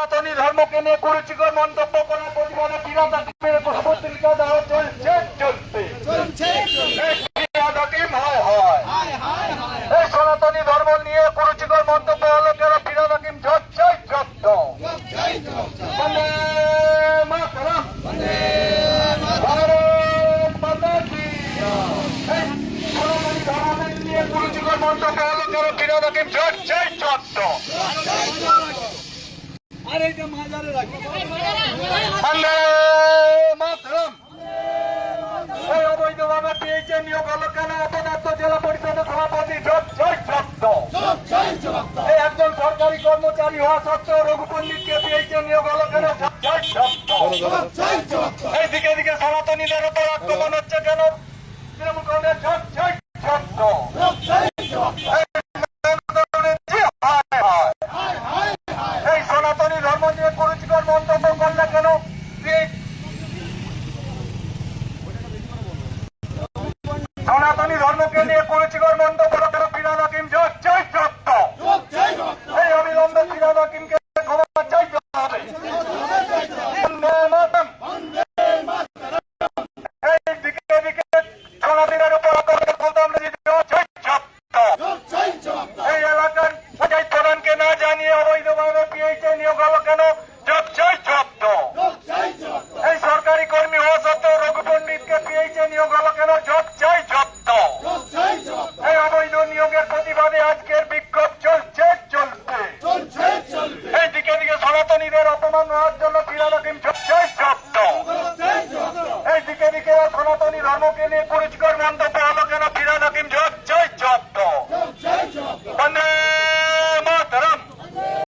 সনাতনী ধর্মকে নিয়ে কুরুচিকর মন্তব্য করার প্রতিবাদে বিরোধ পত্রিকা দেওয়া চলছে চলছে। এই এই সনাতনী ধর্ম নিয়ে কুরুচিকর মন্তব্য হলো কেন? কুরুচিকর মন্তব্য হলো ঝরত বন্দে মাতরম এই অবৈধভাবে পেয়েছে নিয়োগ হলো কেন অপদার্থ জেলা পরিষদের সভাপতি একজন সরকারি কর্মচারী হওয়া সত্ত্বেও রঘুপন্ডিতকে পেয়েছে নিয়োগ হলো কেন এইদিকে দিকে সনাতনীদের উপর আক্রমণ হচ্ছে কেন তৃণমূল কংগ্রেস সনাতনী ধর্মকে নিয়ে কুরুচিকর মন্তব্য রাখা ফিরাদ জয় জয় সত্য এই অবিলম্বে ফিরাদ না জানিয়ে অবৈধভাবে পিএইচে নিয়োগ হলো কেন? পালো কেন জব চাই জব দাও এই অবৈধ নিয়োগের প্রতিবাদে আজকের বিক্ষোভ চলছে চলবে এই দিকে দিকে সনাতনীদের অপমান হওয়ার জন্য ক্রীড়া টিম চাই জব এই দিকে দিকে সনাতনী ধর্মকে নিয়ে পরিষ্কার